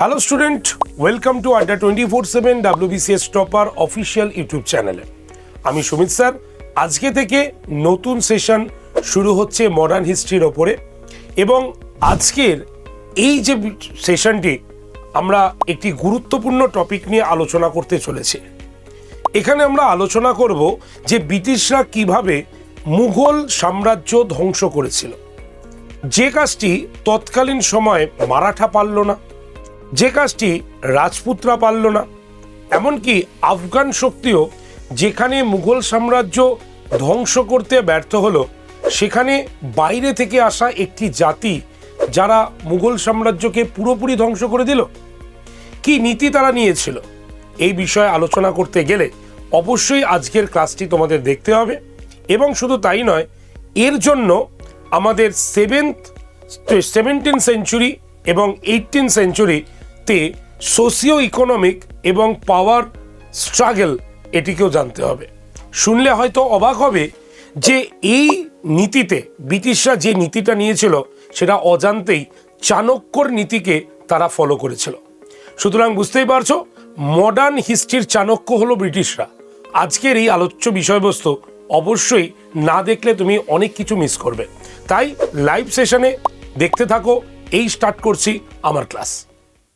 Hello student welcome to Adda twenty four seven WBCS topper official YouTube চ্যানেলে আমি Sumit sir. আজকে থেকে নতুন সেশন শুরু হচ্ছে মডার্ন হিস্ট্রির ওপরে। এবং আজকের এই যে সেশনটি আমরা একটি গুরুত্বপূর্ণ টপিক নিয়ে আলোচনা করতে চলেছি। এখানে আমরা আলোচনা করব যে ব্রিটিশরা কীভাবে মুঘল সাম্রাজ্য ধ্বংস করেছিল। যে কাজটি তৎকালীন সময়ে মারাঠা পারল না যে কাজটি রাজপুতরা পারল না, এমনকি আফগান শক্তিও যেখানে মুঘল সাম্রাজ্য ধ্বংস করতে ব্যর্থ হলো, সেখানে বাইরে থেকে আসা একটি জাতি যারা মুঘল সাম্রাজ্যকে পুরোপুরি ধ্বংস করে দিল? কি নীতি তারা নিয়েছিল? এই বিষয়ে আলোচনা করতে গেলে অবশ্যই আজকের ক্লাসটি তোমাদের দেখতে হবে এবং শুধু তাই নয়, এর জন্য আমাদের সেভেন্থ সেভেন্টিন সেঞ্চুরি এবং এইটিন সেঞ্চুরিতে সোসিও ইকোনমিক এবং পাওয়ার স্ট্রাগল এটিকেও জানতে হবে। শুনলে হয়তো অবাক হবে যে এই নীতিতে ব্রিটিশরা যে নীতিটা নিয়েছিল, সেটা অজান্তেই চাণক্যর নীতিকে তারা ফলো করেছিল। সুতরাং বুঝতেই পারছ মডার্ন হিস্ট্রির চাণক্য হলো ব্রিটিশরা। আজকের এই আলোচ্য বিষয়বস্তু অবশ্যই না দেখলে তুমি অনেক কিছু মিস করবে। তাই লাইভ সেশনে দেখতে থাকো, এই স্টার্ট করছি আমার ক্লাস